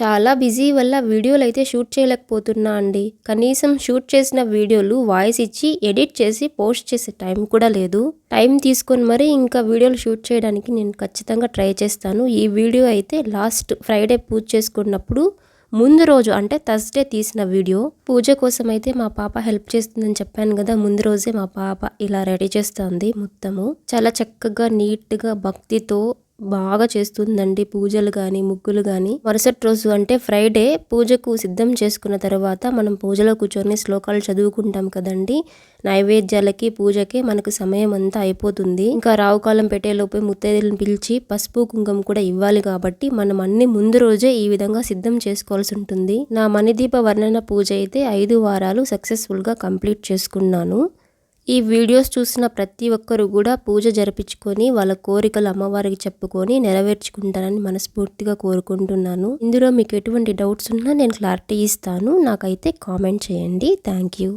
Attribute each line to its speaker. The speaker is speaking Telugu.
Speaker 1: చాలా బిజీ వల్ల వీడియోలు అయితే షూట్ చేయలేకపోతున్నా అండి. కనీసం షూట్ చేసిన వీడియోలు వాయిస్ ఇచ్చి ఎడిట్ చేసి పోస్ట్ చేసే టైం కూడా లేదు. టైం తీసుకొని మరి ఇంకా వీడియోలు షూట్ చేయడానికి నేను ఖచ్చితంగా ట్రై చేస్తాను. ఈ వీడియో అయితే లాస్ట్ ఫ్రైడే పూజ చేసుకున్నప్పుడు ముందు రోజు అంటే థర్స్డే తీసిన వీడియో. పూజ కోసం అయితే మా పాప హెల్ప్ చేస్తుందని చెప్పాను కదా ముందు రోజే మా పాప ఇలా రెడీ చేస్తుంది మొత్తము. చాలా చక్కగా నీట్గా భక్తితో బాగా చేస్తుందండి పూజలు కానీ ముగ్గులు కానీ మరుసటి రోజు అంటే ఫ్రైడే పూజకు సిద్ధం చేసుకున్న తర్వాత మనం పూజలో కూర్చొని శ్లోకాలు చదువుకుంటాం కదండి. నైవేద్యాలకి పూజకి మనకు సమయం అంతా అయిపోతుంది. ఇంకా రావుకాలం పెట్టేలోపే ముత్తైదులను పిలిచి పసుపు కుంకుమ కూడా ఇవ్వాలి కాబట్టి మనం అన్ని ముందు రోజే ఈ విధంగా సిద్ధం చేసుకోవాల్సి ఉంటుంది. నా మణిదీప వర్ణన పూజ అయితే ఐదు వారాలు సక్సెస్ఫుల్గా కంప్లీట్ చేసుకున్నాను. ఈ వీడియోస్ చూసిన ప్రతి ఒక్కరు కూడా పూజ జరిపించుకొని వాళ్ళ కోరికలు అమ్మవారికి చెప్పుకొని నెరవేర్చుకుంటారని మనస్ఫూర్తిగా కోరుకుంటున్నాను. ఇందులో మీకు ఎటువంటి డౌట్స్ ఉన్నా నేను క్లారిటీ ఇస్తాను. నాకైతే కామెంట్ చేయండి. Thank you.